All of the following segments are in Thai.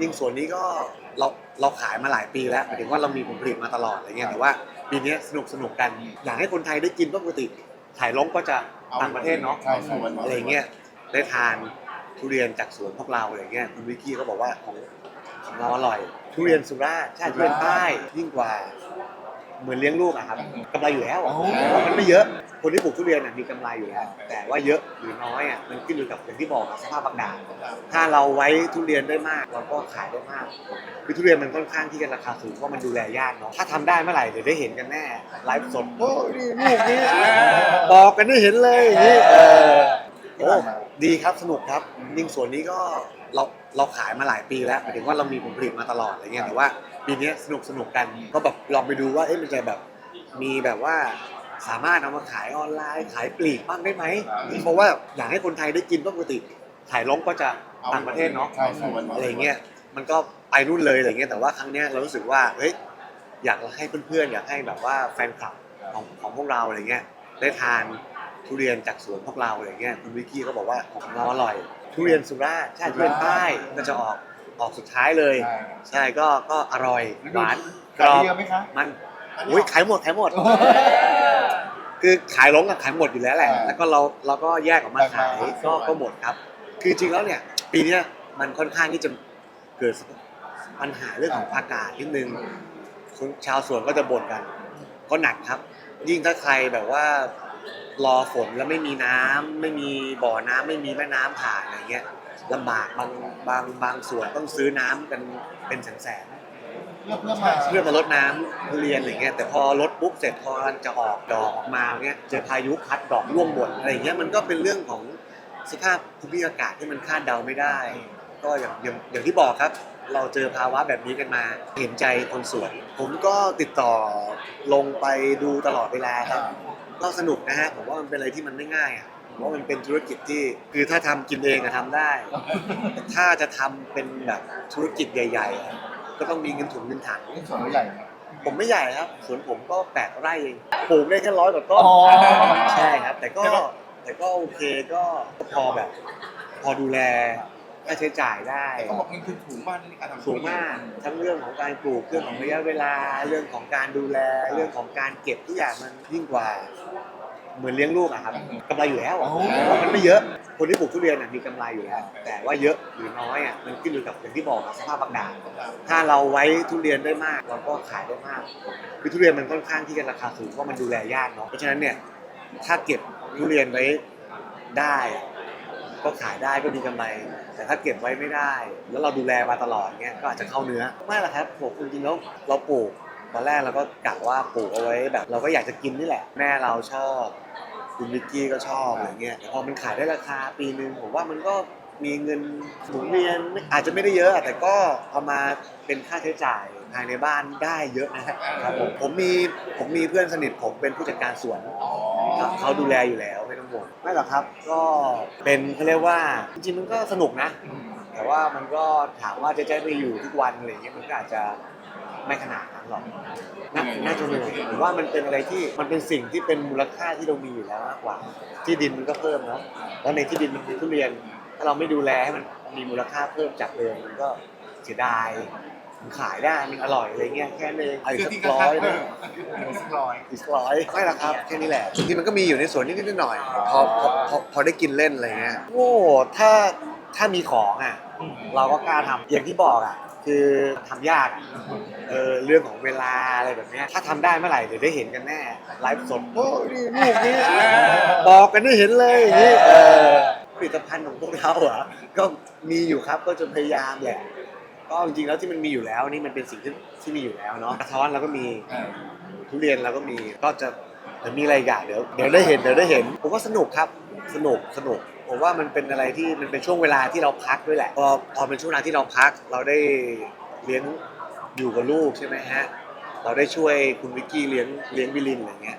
จริงๆส่วนนี้ก็เราเราขายมาหลายปีแล้วหมายถึงว่าเรามีผลผลิตมาตลอดอะไรเงี้ยแต่ว่าปีเนี้ยสนุกสนุกกัน อยากให้คนไทยได้กินเพราะปกติขายล้มก็จะต่างประเทศเนาะใช่ใช่อะไรเงี้ยได้ทานทุเรียนจากสวนพวกเราอะไรเงี้ยคุณวิกกี้ก็บอกว่าของของเราอร่อย ทุเรียนสุราษฎร์ใช่ทุเรียนใต้ยิ่งกว่า เหมือนเลี้ยงลูกอะครับกำไรอยู่แล้วอะเพราะมันไม่เยอะ คนที่ปลูกทุเรียนอะมีกำไรอยู่แล้ว แต่ว่าเยอะหรือน้อยอะมันขึ้นอยู่กับอย่างที่บอกอะสภาพอากาศถ้าเราไว้ทุเรียนได้มากเราก็ขายได้มาก คือทุเรียนมันค่อนข้างที่จะราคาสูงเพราะมันดูแลยากเนาะถ้าทำได้เมื่อไหร่เดี๋ยวได้เห็นกันแน่ไลฟ์สดโอ้นี่ลูกนี้บอกกันได้เห็นเลยอย่างนี้เออโอ้ดีครับสนุกครับจริงๆส่วนนี้ก็ เราเราขายมาหลายปีแล้วหมายถึงว่าเรามีผลผลิตมาตลอดอะไรเงี้ยแต่ว่าปีนี้สนุกสนุกกัน ก็แบบลองไปดูว่าเอ๊ะมันจะแบบมีแบบว่าสามารถเอามาขายออนไลน์ขายปลีกบ้างได้ไหมเพราะว่าอยากให้คนไทยได้กินเพราะปกติขายล้มก็จะต่างประเทศเนาะอะไรเงี้ยมันก็ไปรุ่นเลยอะไรเงี้ยแต่ว่าครั้งเนี้ยเรารู้สึกว่าเฮ้ยอยากให้เพื่อนๆอยากให้แบบว่าแฟนคลับของของพวกเราอะไรเงี้ยได้ทาน ทุเรียนจากสวนพวกเราอะไรเงี้ยคุณวิกกี้ก็บอกว่าของเราอร่อย ทุเรียนสุราษฎร์ใช่ทุเรียนใต้ก็จะออกออกสุดท้ายเลย ใช่ใช่ก็ก็อร่อยหวานกขารยอบดีเยอะไหมคะมันอุ้ยขายหมดขายหมด คือขายลงกับขายหมดอยู่แล้วแหละอ่าแล้วก็เราเราก็แยกออกมาขายแยกมาก็ก็หมดครับ คือจริงแล้วเนี่ยปีเนี้ยมันค่อนข้างที่จะเกิดปัญหาเรื่องของอากาศนิดนึงคนชาวสวนก็จะบ่นกัน ก็หนักครับ ยิ่งถ้าใครแบบว่า รอฝนแล้วไม่มีน้ำไม่มีบ่อน้ำไม่มีแม่น้ำผ่านอะไรเงี้ยลำบากบางบางบางส่วนต้องซื้อน้ำกันเป็นแสนๆเพื่อเพื่อมาเพื่อมาลดน้ำทุเรียนอะไรเงี้ยแต่พอลดปุ๊บเสร็จพอมันจะออกดอกออกมาเงี้ยเจอพายุพัดดอกร่วงหมดอะไรเงี้ยมันก็เป็นเรื่องของสภาพภูมิอากาศที่มันคาดเดาไม่ได้ ก็อย่างอย่างอย่างที่บอกครับ เราเจอภาวะแบบนี้กันมา เห็นใจคนสวน ผมก็ติดต่อลงไปดูตลอดเวลาครับก็สนุกนะฮะผมว่ามันเป็นอะไรที่มันไม่ง่ายอะผมว่ามันเป็นธุรกิจที่คือถ้าทำกินเองอะทำได้ ถ้าจะทำเป็นแบบธุรกิจใหญ่ ๆอะก็ต้องมีเงินถุงเงินถังนี่สวนเราใหญ่นะผมไม่ใหญ่ครับสวนผมก็แปดไร่เองปลูกได้แค่ร้อยกว่าต้นอ๋อใช่ครับ แต่ก็แต่ก็โอเคก็พอแบบ พอดูแล ค่าใช้จ่ายได้เขาบอกมันคือถูกมากในการทำสูงมากทั้งเรื่องของการปลูกเรื่องของระยะเวลาเรื่องของการดูแลเรื่องของการเก็บทุกอย่างมันยิ่งกว่าเหมือนเลี้ยงลูกอะครับกำไรอยู่แล้วอะเพราะมันไม่เยอะ คนที่ปลูกทุเรียนอะมีกำไรอยู่แล้ว แต่ว่าเยอะหรือน้อยอะมันขึ้นอยู่กับอย่างที่บอกอะสภาพอากาศถ้าเราไว้ทุเรียนได้มากเราก็ขายได้มาก คือทุเรียนมันค่อนข้างที่จะราคาสูงเพราะมันดูแลยากเนาะเพราะฉะนั้นเนี่ยถ้าเก็บทุเรียนไว้ได้อะ ก็ขายได้ก็มีกำไร แต่ถ้าเก็บไว้ไม่ได้ แล้วเราดูแลมาตลอดเงี้ยก็อาจจะเข้าเนื้อไม่หรอครับผมจริงๆแล้วเราปลูกตอนแรกเราก็กะว่าปลูกเอาไว้แบบ เราก็อยากจะกินนี่แหละ แม่เราชอบคุณวิกกี้ก็ชอบอะไรเงี้ยแต่พอมันขายได้ราคาปีนึงผมว่ามันก็มีเงินหมุนเวียนอาจจะไม่ได้เยอะ แต่ก็เอามาเป็นค่าใช้จ่ายภายในบ้านได้เยอะนะครับผมผมมีผมมีเพื่อนสนิทผมเป็นผู้จัดการสวนครับเขาดูแลอยู่แล้ว ไม่ต้องห่วงไม่หรอกครับ ก็เป็นเขาเรียกว่าจริงๆมันก็สนุกนะ แต่ว่ามันก็ถามว่าจะจะไปอยู่ทุกวันอะไรอย่างเงี้ยมันก็อาจจะไม่ขนาดนั้นหรอกน่าน่าจะเหนื่อยหรือว่ามันเป็นอะไรที่มันเป็นสิ่งที่เป็นมูลค่าที่เรามีอยู่แล้วมากกว่า ที่ดินมันก็เพิ่มเนาะแล้วในที่ดินมันมีทุเรียน ถ้าเราไม่ดูแลให้มันมีมูลค่าเพิ่มจากเดิมมันก็เสียดายมัน ขายได้มันอร่อยอะไรเงี้ยแค่นั้นเองเอาอีกคือสัที่กกระร้ชัอบยเอนะอสักร้อยอีกร้อยไม่ละครับแค่นี้แหละจริงๆมันก็มีอยู่ในสวนนิดๆหน่อยๆพอพอพอพอได้กินเล่นอะไรเงี้ยโอ้ถ้าถ้ามีของอะเราก็กล้าทำอย่างที่บอกอะคือทำยากอะเออเรื่องของเวลาอะไรแบบเนี้ยถ้าทำได้เมื่อไหร่เดี๋ยวได้เห็นกันแน่ไลฟ์สดโอ้นี่ลูกนี้บอกกันได้เห็นเลยอย่างนี้เออผลิตภัณฑ์ของพวกเราอะก็มีอยู่ครับก็จะพยายามแหละ ก็จริงๆแล้วที่มันมีอยู่แล้วนี่มันเป็นสิ่งที่ที่มีอยู่แล้วเนาะกระท้อนเราก็มีเออทุเรียนเราก็มีก็จะเดี๋ยวมีอะไรอีกอย่างเดี๋ยวเดี๋ยวได้เห็นเดี๋ยวได้เห็นผมว่าสนุกครับสนุกสนุกผมว่ามันเป็นอะไรที่มันเป็นช่วงเวลาที่เราพักด้วยแหละพอพอเป็นช่วงเวลาที่เราพัก เราได้เลี้ยงอยู่กับลูกใช่ไหมฮะเราได้ช่วยคุณวิกกี้เลี้ยงเลี้ยงวิลินอะไรเงี้ย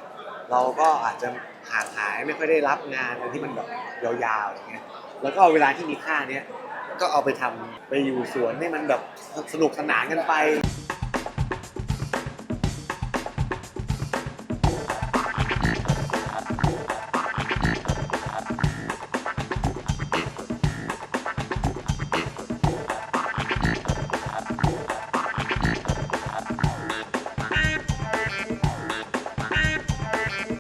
เราก็อาจจะห่างหายไม่ค่อยได้รับงานอะไรที่มันแบบยาวๆอะไรเงี้ยแล้วก็เอาเวลาที่มีค่าเนี้ย ก็เอาไปทำไปอยู่สวนให้มันแบบสนุกสนานกันไป